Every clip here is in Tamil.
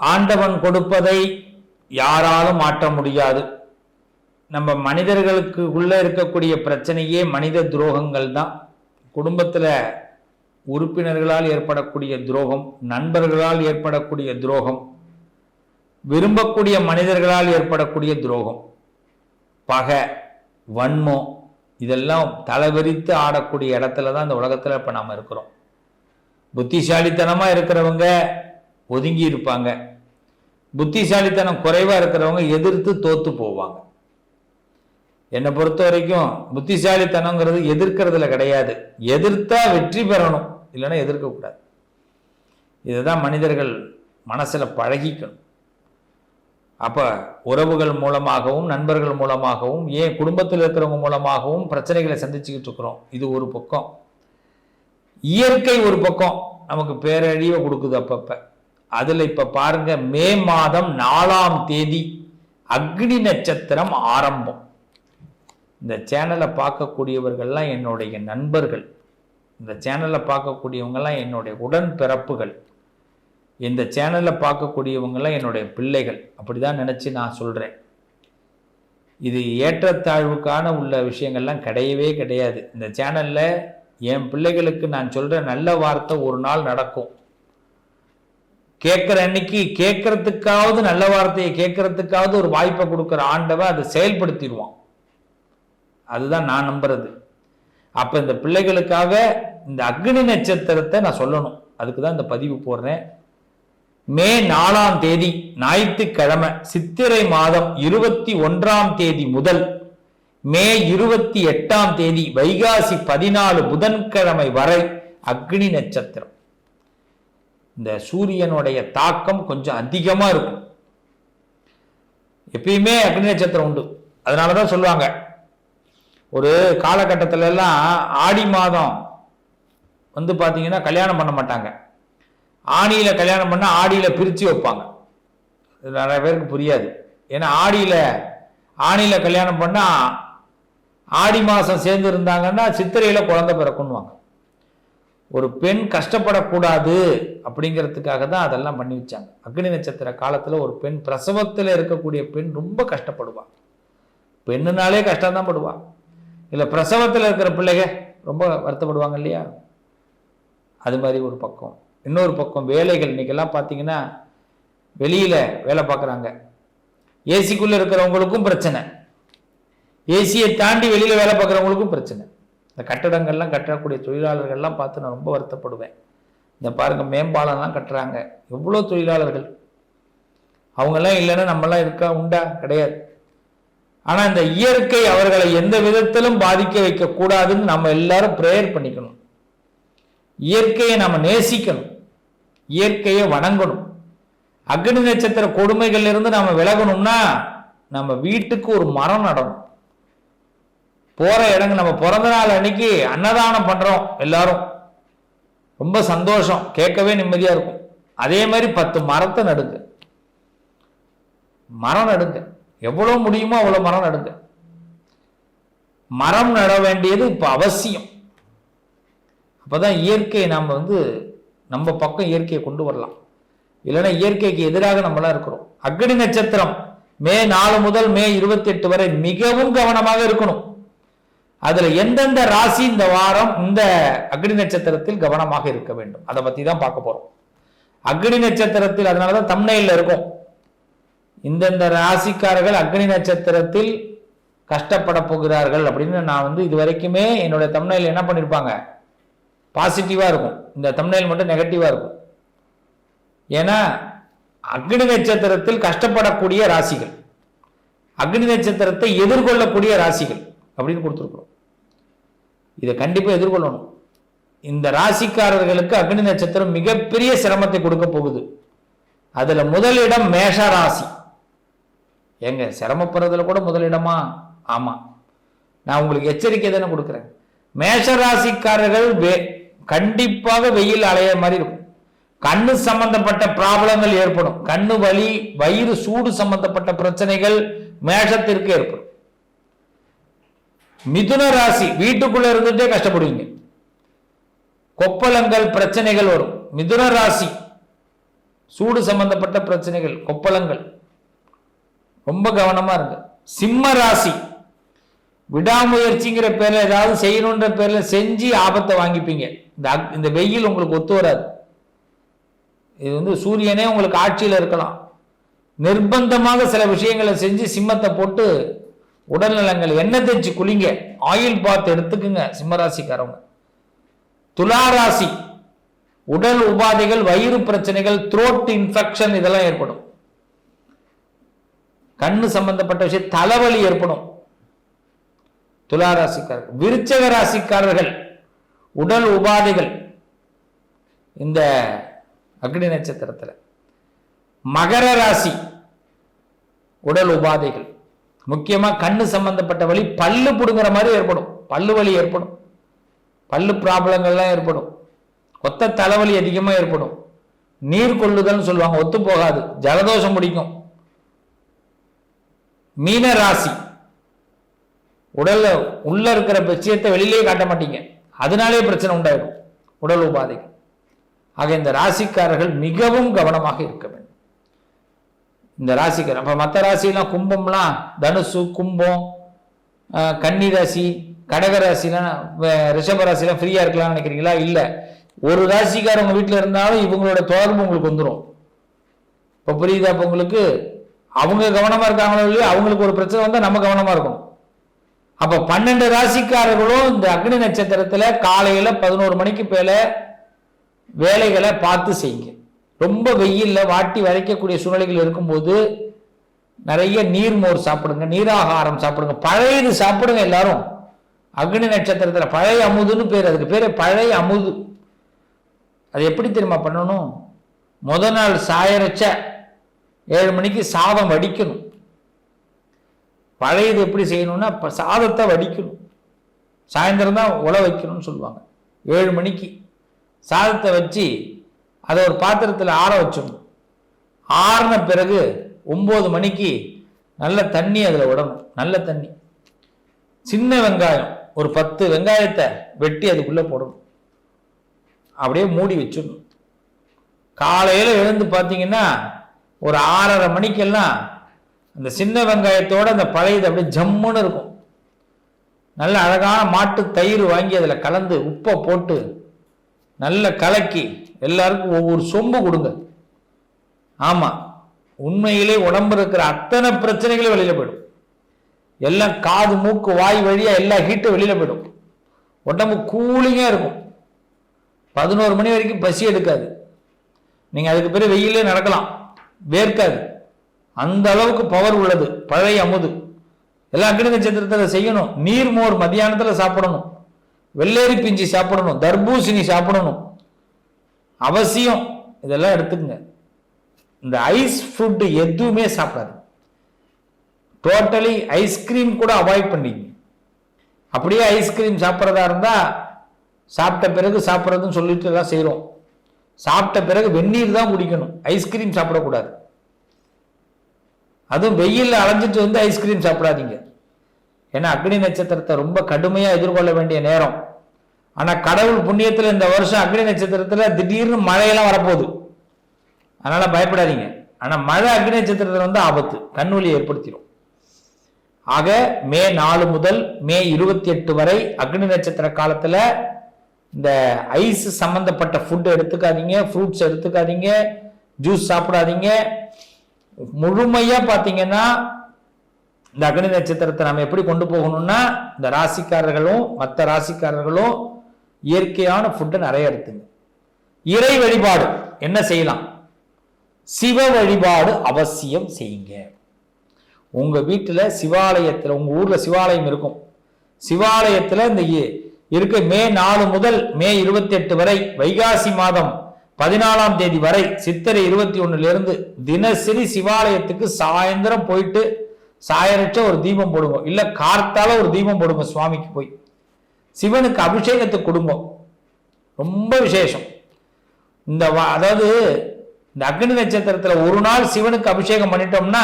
ஆண்டவன் கொடுப்பதை யாராலும் மாற்ற முடியாது. நம்ம மனிதர்களுக்கு உள்ளே இருக்கக்கூடிய பிரச்சனையே மனித துரோகங்கள் தான். குடும்பத்தில் உறுப்பினர்களால் ஏற்படக்கூடிய துரோகம் நண்பர்களால் ஏற்படக்கூடிய துரோகம் விரும்பக்கூடிய மனிதர்களால் ஏற்படக்கூடிய துரோகம் பகை வன்மம் இதெல்லாம் தலைவிரித்து ஆடக்கூடிய இடத்துல தான் இந்த உலகத்தில் இப்போ நாம் இருக்கிறோம். புத்திசாலித்தனமாக இருக்கிறவங்க ஒதுங்கி இருப்பாங்க. புத்திசாலித்தனம் குறைவாக இருக்கிறவங்க எதிர்த்து தோத்து போவாங்க. என்னை பொறுத்த வரைக்கும் புத்திசாலித்தனங்கிறது எதிர்க்கிறதுல கிடையாது. எதிர்த்தா வெற்றி பெறணும். இல்லைன்னா எதிர்க்கக்கூடாது இதுதான் மனிதர்கள் மனசில் பழகிக்கணும். அப்போ உறவுகள் மூலமாகவும் நண்பர்கள் மூலமாகவும் ஏன் குடும்பத்தில் இருக்கிறவங்க மூலமாகவும் பிரச்சனைகளை சந்திச்சுக்கிட்டு இருக்கிறோம். இது ஒரு பக்கம். இயற்கை ஒரு பக்கம். நமக்கு பேரழிவை கொடுக்குது அப்பப்போ. அதில் இப்போ பாருங்க மே மாதம் நாலாம் தேதி அக்னி நட்சத்திரம் ஆரம்பம். இந்த சேனலை பார்க்கக்கூடியவர்கள்லாம் என்னுடைய நண்பர்கள். இந்த சேனலை பார்க்கக்கூடியவங்கெல்லாம் என்னுடைய உடன் பிறப்புகள் இந்த சேனலை பார்க்கக்கூடியவங்கெல்லாம் என்னுடைய பிள்ளைகள். அப்படி தான் நினச்சி நான் சொல்கிறேன் இது ஏற்றத்தாழ்வுக்கான உள்ள விஷயங்கள்லாம் கிடையவே கிடையாது. இந்த சேனலில் என் பிள்ளைகளுக்கு நான் சொல்கிற நல்ல வார்த்தை ஒரு நாள் நடக்கும். கேட்குற அன்னைக்கு கேட்கறதுக்காவது நல்ல வார்த்தையை கேட்கறதுக்காவது ஒரு வாய்ப்பை கொடுக்குற ஆண்டவை அதை செயல்படுத்திடுவான். அதுதான் நான் நம்புறது. அப்போ இந்த பிள்ளைகளுக்காக இந்த அக்னி நட்சத்திரத்தை நான் சொல்லணும். அதுக்கு தான் இந்த பதிவு போடுறேன். மே நாலாம் தேதி ஞாயிற்றுக்கிழமை சித்திரை மாதம் இருபத்தி ஒன்றாம் தேதி முதல் மே இருபத்தி எட்டாம் தேதி வைகாசி பதினாலு புதன்கிழமை வரை அக்னி நட்சத்திரம். இந்த சூரியனுடைய தாக்கம் கொஞ்சம் அதிகமாக இருக்கும். எப்பயுமே அக்னி நட்சத்திரம் உண்டு. அதனால தான் சொல்லுவாங்க. ஒரு காலகட்டத்தில எல்லாம் ஆடி மாதம் வந்து பார்த்தீங்கன்னா கல்யாணம் பண்ண மாட்டாங்க. ஆணியில் கல்யாணம் பண்ணால் ஆடியில் பிரித்து வைப்பாங்க. நிறைய பேருக்கு புரியாது. ஏன்னா ஆடியில் ஆணியில் கல்யாணம் பண்ணால் ஆடி மாதம் சேர்ந்து இருந்தாங்கன்னா சித்திரையில் குழந்தை பிறக்குன்னுவாங்க. ஒரு பெண் கஷ்டப்படக்கூடாது அப்படிங்கிறதுக்காக தான் அதெல்லாம் பண்ணி வச்சாங்க. அக்னி நட்சத்திர காலத்தில் ஒரு பெண் பிரசவத்தில் இருக்கக்கூடிய பெண் ரொம்ப கஷ்டப்படுவாள் பெண்ணுனாலே கஷ்டம் தான் இல்லை பிரசவத்தில் இருக்கிற பிள்ளைங்க ரொம்ப வருத்தப்படுவாங்க இல்லையா? அது மாதிரி ஒரு பக்கம். இன்னொரு பக்கம் வேலைகள் இன்னைக்கெல்லாம் பார்த்தீங்கன்னா வெளியில் வேலை பார்க்குறாங்க ஏசிக்குள்ளே இருக்கிறவங்களுக்கும் பிரச்சனை. ஏசியை தாண்டி வெளியில் வேலை பார்க்குறவங்களுக்கும் பிரச்சனை. இந்த கட்டடங்கள்லாம் கட்டக்கூடிய தொழிலாளர்கள்லாம் பார்த்து நான் ரொம்ப வருத்தப்படுவேன். இந்த பாருங்க மேம்பாலம்லாம் கட்டுறாங்க. எவ்வளோ தொழிலாளர்கள்? அவங்கெல்லாம் இல்லைன்னா நம்மலாம் இருக்கா? உண்டா? கிடையாது. ஆனால் இந்த இயற்கை அவர்களை எந்த விதத்திலும் பாதிக்க வைக்கக்கூடாதுன்னு நம்ம எல்லாரும் ப்ரேயர் பண்ணிக்கணும். இயற்கையை நம்ம நேசிக்கணும். இயற்கையை வணங்கணும். அக்னி நட்சத்திர கொடுமைகள்லேருந்து நம்ம விலகணும்னா நம்ம வீட்டுக்கு ஒரு மரம் நடணும். போற இடங்க நம்ம பிறந்த நாள் அன்னைக்கு அன்னதானம் பண்றோம் எல்லாரும். ரொம்ப சந்தோஷம். கேட்கவே நிம்மதியா இருக்கும். அதே மாதிரி பத்து மரத்தை நடுங்க. மரம் நடுங்க. எவ்வளவு முடியுமோ அவ்வளவு மரம் நடுங்க. மரம் நட வேண்டியது இப்ப அவசியம். அப்பதான் இயற்கையை நாம் வந்து நம்ம பக்கம் இயற்கையை கொண்டு வரலாம். இல்லைன்னா இயற்கைக்கு எதிராக நம்மளாம் இருக்கிறோம். அக்னி நட்சத்திரம் மே நாலு முதல் மே இருபத்தி எட்டு வரை மிகவும் கவனமாக இருக்கணும். அதுல எந்தெந்த ராசி இந்த வாரம் இந்த அக்னி நட்சத்திரத்தில் கவனமாக இருக்க வேண்டும். அதை பத்தி தான் பார்க்க போறோம். அக்னி நட்சத்திரத்தில் அதனாலதான் தம்னையில் இருக்கும். இந்தந்த ராசிக்காரர்கள் அக்னி நட்சத்திரத்தில் கஷ்டப்பட போகிறார்கள் அப்படின்னு நான் வந்து இது வரைக்குமே என்னுடைய தமிழ்நாயில் என்ன பண்ணியிருப்பாங்க பாசிட்டிவாக இருக்கும். இந்த தமிழ்நாயில் மட்டும் நெகட்டிவாக இருக்கும். ஏன்னா அக்னி நட்சத்திரத்தில் கஷ்டப்படக்கூடிய ராசிகள். அக்னி நட்சத்திரத்தை எதிர்கொள்ளக்கூடிய ராசிகள். அப்படின்னு கொடுத்துருக்குறோம். இதை கண்டிப்பாக எதிர்கொள்ளணும். இந்த ராசிக்காரர்களுக்கு அக்னி நட்சத்திரம் மிகப்பெரிய சிரமத்தை கொடுக்க போகுது. அதில் முதலிடம் மேஷ ராசி. ஏங்க சிரமப்படுறதுல கூட முதலிடமா? ஆமாம் நான் உங்களுக்கு எச்சரிக்கை தானே கொடுக்குறேன். மேஷ ராசிக்காரர்கள் வே- கண்டிப்பாக வெயில் அலைய மாதிரி இருக்கும். கண்ணு சம்பந்தப்பட்ட ப்ராப்ளங்கள் ஏற்படும். கண்ணு வலி வயிறு சூடு சம்பந்தப்பட்ட பிரச்சனைகள் மேஷத்திற்கு ஏற்படும். மிதுன ராசி வீட்டுக்குள்ள இருந்துட்டே கஷ்டப்படுவீங்க. கொப்பளங்கள் பிரச்சனைகள் வரும். மிதுன ராசி சூடு சம்பந்தப்பட்ட பிரச்சனைகள் கொப்பளங்கள். ரொம்ப கவனமா இருங்க. சிம்ம ராசி விடாமுயற்சிங்கிற பேர்ல ஏதாவது செய்யணுன்ற பேர்ல செஞ்சு ஆபத்தை வாங்கிப்பீங்க. இந்த இந்த வெயில் உங்களுக்கு ஒத்து வராது. இது வந்து சூரியனே உங்களுக்கு ஆட்சியில் இருக்கலாம். நிர்பந்தமாக சில விஷயங்களை செஞ்சு சிம்மத்தை போட்டு உடல்நலங்கள் எண்ணெய் தேய்ச்சி குளிங்க. ஆயில் பாத் எடுத்துக்குங்க சிம்மராசிக்காரவங்க. துலா ராசி உடல் உபாதைகள் வயிறு பிரச்சனைகள் த்ரோட் இன்ஃபெக்ஷன் இதெல்லாம் ஏற்படும். கண்ணு சம்பந்தப்பட்ட விஷயம் தலைவலி ஏற்படும். துளாராசிக்காரர்கள் விருச்சக ராசிக்காரர்கள் உடல் உபாதைகள். இந்த அக்னி நட்சத்திரத்தில் மகர ராசி உடல் உபாதைகள். முக்கியமா கண்ணு சம்பந்தப்பட்ட வலி பல்லு பிடுங்குற மாதிரி ஏற்படும். பல்லு வலி ஏற்படும். பல்லு ப்ராப்ளங்கள்லாம் ஏற்படும். கொத்த தலைவலி அதிகமாக ஏற்படும். நீர் கொள்ளுதல்னு சொல்லுவாங்க ஒத்து போகாது. ஜலதோஷம் பிடிக்கும். மீன ராசி உடல்ல உள்ள இருக்கிற விஷயத்தை வெளியிலேயே காட்ட மாட்டீங்க. அதனாலே பிரச்சனை உண்டாயிடும். உடல் உபாதை. ஆக இந்த ராசிக்காரர்கள் மிகவும் கவனமாக இருக்க வேண்டும். இந்த ராசிக்காரர் அப்போ மற்ற ராசிலாம் கும்பம்லாம் தனுசு கும்பம் கன்னி ராசி கடக ராசிலாம் ரிஷப ராசிலாம் ஃப்ரீயாக இருக்கலாம்னு நினைக்கிறீங்களா? இல்லை. ஒரு ராசிக்காரவங்க வீட்டில் இருந்தாலும் இவங்களோட தொடர்பு உங்களுக்கு வந்துடும் இப்போ புரியுதா? இப்போ உங்களுக்கு அவங்க கவனமாக இருக்காங்களோ இல்லையோ அவங்களுக்கு ஒரு பிரச்சனை வந்தால் நம்ம கவனமாக இருக்கணும். அப்போ பன்னெண்டு ராசிக்காரர்களும் இந்த அக்னி நட்சத்திரத்தில் காலையில் பதினோரு மணிக்கு மேலே வேலைகளை பார்த்து செய்யுங்க. ரொம்ப வெயிலில் வாட்டி வரைக்கக்கூடிய சூழ்நிலைகள் இருக்கும்போது நிறைய நீர்மோர் சாப்பிடுங்க நீராகாரம் சாப்பிடுங்க. பழையது சாப்பிடுங்க எல்லாரும். அக்னி நட்சத்திரத்தில் பழைய அமுதுன்னு பேர். அதுக்கு பேர் பழைய அமுது. அது எப்படி தெரியுமா பண்ணணும்? முத நாள் சாயரச்ச ஏழு மணிக்கு சாதம் வடிக்கணும். பழையது எப்படி செய்யணும்னா இப்போ சாதத்தை வடிக்கணும். சாயந்தரம் தான் உழ வைக்கணும்னு சொல்லுவாங்க. ஏழு மணிக்கு சாதத்தை வச்சு அதை ஒரு பாத்திரத்தில் ஆற வச்சிடணும். ஆறின பிறகு ஒம்பது மணிக்கு நல்ல தண்ணி அதில் விடணும். நல்ல தண்ணி. சின்ன வெங்காயம் ஒரு பத்து வெங்காயத்தை வெட்டி அதுக்குள்ளே போடணும். அப்படியே மூடி வச்சிடணும். காலையில் எழுந்து பார்த்தீங்கன்னா ஒரு ஆறரை மணிக்கெல்லாம் அந்த சின்ன வெங்காயத்தோட அந்த பழையது அப்படியே ஜம்முன்னு இருக்கும். நல்ல அழகான மாட்டு தயிர் வாங்கி அதில் கலந்து உப்பை போட்டு நல்ல கலக்கி எல்லாருக்கும் ஒவ்வொரு சொம்பு கொடுங்க. ஆமாம் உண்மையிலே உடம்பு இருக்கிற அத்தனை பிரச்சனைகளும் வெளியில் போயிடும். எல்லாம் காது மூக்கு வாய் வழியாக எல்லா ஹீட்டும் வெளியில் போயிடும். உடம்பு கூலிங்காக இருக்கும். பதினோரு மணி வரைக்கும் பசி எடுக்காது. நீங்கள் அதுக்கு பிறகு வெயிலே நடக்கலாம். வேர்க்காது. அந்த அளவுக்கு பவர் உள்ளது. பழைய அமுது. எல்லா அக்னி நட்சத்திரத்தில் செய்யணும். நீர்மோர் மதியானத்தில் சாப்பிடணும். வெள்ளேரி பிஞ்சி சாப்பிடணும். தர்பூசணி சாப்பிடணும். அவசியம். இதெல்லாம் எடுத்துக்கங்க. இந்த ஐஸ் ஃபுட்டு எதுவுமே சாப்பிடாது. டோட்டலி ஐஸ்கிரீம் கூட அவாய்ட் பண்ணிங்க அப்படியே ஐஸ்கிரீம் சாப்பிட்றதா இருந்தால் சாப்பிட்ட பிறகு சாப்பிட்றதுன்னு சொல்லிட்டு எல்லாம் செய்கிறோம் சாப்பிட்ட பிறகு வெந்நீர் தான் குடிக்கணும். ஐஸ்கிரீம் சாப்பிடக்கூடாது. அதுவும் வெயிலில் அலைஞ்சிட்டு வந்து ஐஸ்கிரீம் சாப்பிடாதீங்க. ஏன்னா அக்னி நட்சத்திரத்தை ரொம்ப கடுமையாக எதிர்கொள்ள வேண்டிய நேரம். ஆனா கடவுள் புண்ணியத்துல இந்த வருஷம் அக்னி நட்சத்திரத்துல திடீர்னு மழையெல்லாம் வரப்போகுது. அதனால பயப்படாதீங்க. ஆனா மழை அக்னி நட்சத்திரத்துல வந்து ஆபத்து. கண்வலி ஏற்படுத்திடும் ஆக மே நாலு முதல் மே இருபத்தி எட்டு வரை அக்னி நட்சத்திர காலத்துல இந்த ஐஸ் சம்பந்தப்பட்ட ஃபுட் எடுத்துக்காதீங்க. ஃப்ரூட்ஸ் எடுத்துக்காதீங்க. ஜூஸ் சாப்பிடாதீங்க. முழுமையா பாத்தீங்கன்னா இந்த அக்னி நட்சத்திரத்தை நம்ம எப்படி கொண்டு போகணும்னா இந்த ராசிக்காரர்களும் மற்ற ராசிக்காரர்களும் இயற்கையான ஃபுட்டை நிறைய எடுத்துங்க. இறை வழிபாடு என்ன செய்யலாம்? சிவ வழிபாடு அவசியம் செய்யுங்க. உங்க வீட்டில் சிவாலயத்தில் உங்க ஊர்ல சிவாலயம் இருக்கும். சிவாலயத்தில் இந்த இருக்க மே நாலு முதல் மே இருபத்தி எட்டு வரை வைகாசி மாதம் பதினாலாம் தேதி வரை சித்திரை இருபத்தி ஒன்றுலேருந்து இருந்து தினசரி சிவாலயத்துக்கு சாயந்தரம் போயிட்டு சாயரற்ற ஒரு தீபம் போடுங்க. இல்ல கார்த்தால ஒரு தீபம் போடுங்க சுவாமிக்கு போய். சிவனுக்கு அபிஷேகத்தை குடும்பம். ரொம்ப விசேஷம். இந்த வா- அதாவது இந்த அக்னி நட்சத்திரத்தில் ஒரு நாள் சிவனுக்கு அபிஷேகம் பண்ணிட்டோம்னா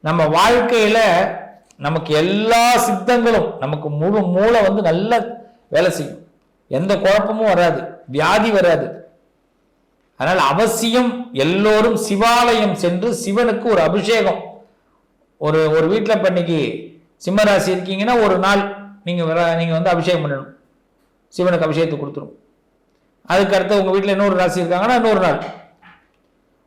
நம்ம வாழ்க்கையில் நமக்கு எல்லா சித்தங்களும் நமக்கு முழு மூளை வந்து நல்ல வேலை செய்யும். எந்த குழப்பமும் வராது. வியாதி வராது. அதனால் அவசியம் எல்லோரும் சிவாலயம் சென்று சிவனுக்கு ஒரு அபிஷேகம். ஒரு ஒரு வீட்டில் இப்போ இன்னைக்கு சிம்மராசி இருக்கீங்கன்னா ஒரு நாள் நீங்கள் வர நீங்கள் வந்து அபிஷேகம் பண்ணணும். சிவனுக்கு அபிஷேகத்தை கொடுத்துரும். அதுக்கு அடுத்து உங்கள் வீட்டில் இன்னொரு ராசி இருக்காங்கன்னா இன்னொரு நாள்.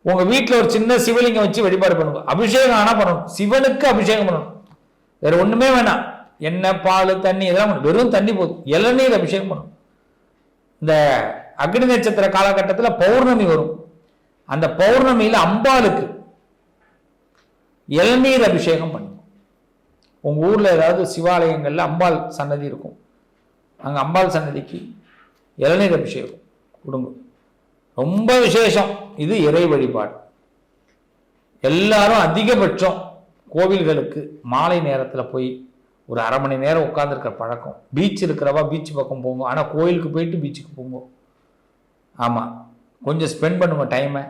உங்கள் வீட்டில் ஒரு சின்ன சிவலிங்கம் வச்சு வழிபாடு பண்ணுங்க. அபிஷேகம் ஆனால் பண்ணணும். சிவனுக்கு அபிஷேகம் பண்ணணும். வேற ஒன்றுமே வேணாம். எண்ணெய் பால் தண்ணி இதெல்லாம் பண்ணும் வெறும் தண்ணி போதும். இளநீர் அபிஷேகம் பண்ணணும். இந்த அக்னி நட்சத்திர காலகட்டத்தில் பௌர்ணமி வரும். அந்த பௌர்ணமியில் அம்பாளுக்கு இளநீர் அபிஷேகம் பண்ணும் உங்கள் ஊரில் ஏதாவது சிவாலயங்களில் அம்பாள் சன்னதி இருக்கும். அங்கே அம்பாள் சன்னதிக்கு இளநீர் அபிஷேகம். கொடுங்க. ரொம்ப விசேஷம். இது இறை வழிபாடு. எல்லாரும் அதிகபட்சம் கோவில்களுக்கு மாலை நேரத்தில் போய் ஒரு அரை மணி நேரம் உட்காந்துருக்கிற பழக்கம். பீச் இருக்கிறவா பீச் பக்கம் போங்க. ஆனால் கோயிலுக்கு போயிட்டு பீச்சுக்கு போங்க. ஆமாம் கொஞ்சம் ஸ்பெண்ட் பண்ணுவோம் டைமை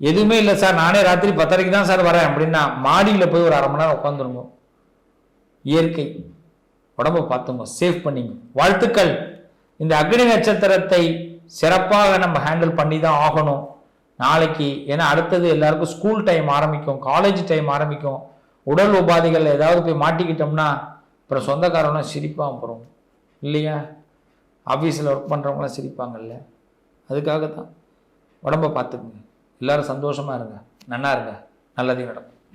எதுவுமே இல்லை சார். நானே ராத்திரி பத்தரைக்கு தான் சார் வரேன் அப்படின்னா மாடியில் போய் ஒரு அரை மணி நேரம் உட்காந்துருங்க இயற்கை. உடம்ப பார்த்துங்க சேவ் பண்ணிங்க. வாழ்த்துக்கள். இந்த அக்னி நட்சத்திரத்தை சிறப்பாக நம்ம ஹேண்டில் பண்ணி தான் ஆகணும். நாளைக்கு ஏன்னா அடுத்தது எல்லாருக்கும் ஸ்கூல் டைம் ஆரம்பிக்கும் காலேஜ் டைம் ஆரம்பிக்கும். உடல் உபாதைகள் ஏதாவது போய் மாட்டிக்கிட்டோம்னா அப்புறம் சொந்தக்காரங்களாம் சிரிப்பாக அப்புறம் இல்லையா? ஆஃபீஸில் ஒர்க் பண்ணுறவங்களாம் சிரிப்பாங்கல்ல. அதுக்காக தான் உடம்ப பார்த்துக்குங்க. எல்லாரும் சந்தோஷமாக இருங்க. நன்னா இருங்க. நல்லதே நடக்கும்.